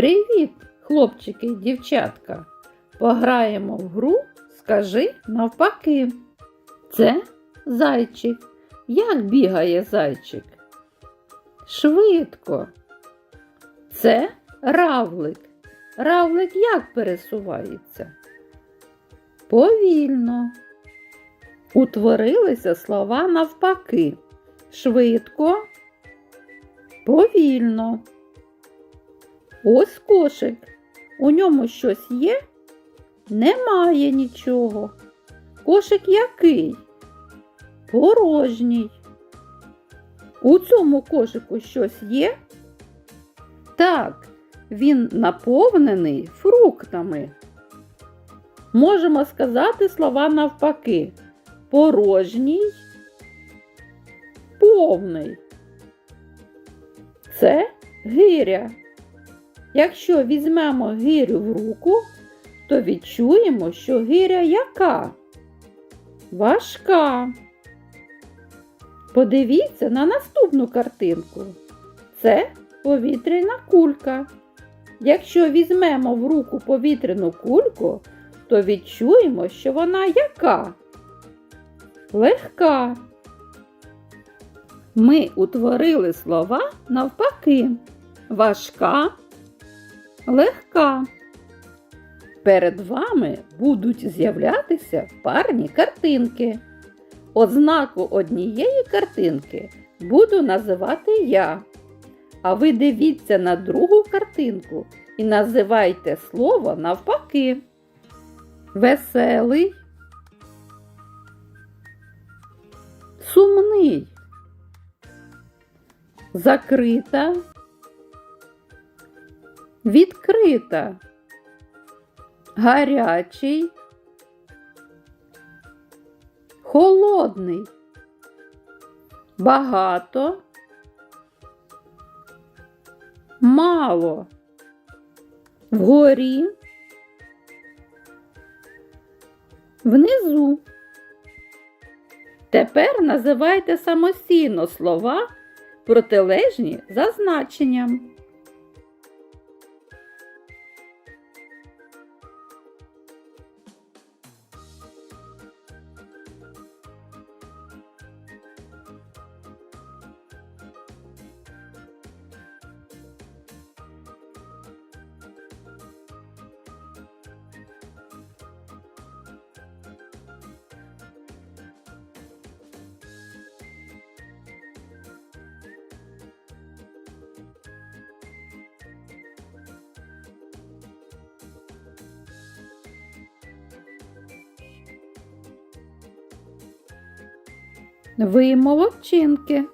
Привіт, хлопчики і дівчатка. Пограємо в гру Скажи навпаки. Це зайчик. Як бігає зайчик? Швидко. Це равлик. Равлик як пересувається? Повільно. Утворилися слова навпаки. Швидко, повільно. Ось кошик. У ньому щось є? Немає нічого. Кошик який? Порожній. У цьому кошику щось є? Так, він наповнений фруктами. Можемо сказати слова навпаки. Порожній, повний. Це гиря. Якщо візьмемо гирю в руку, то відчуємо, що гиря яка? Важка. Подивіться на наступну картинку. Це повітряна кулька. Якщо візьмемо в руку повітряну кульку, то відчуємо, що вона яка? Легка. Ми утворили слова навпаки. Важка, легка. Перед вами будуть з'являтися парні картинки. Ознаку однієї картинки буду називати я. А ви дивіться на другу картинку і називайте слово навпаки. Веселий, сумний, закрита, відкрита, гарячий, холодний, багато, мало, вгорі, внизу. Тепер називайте самостійно слова, протилежні за значенням. Ви молодчинки.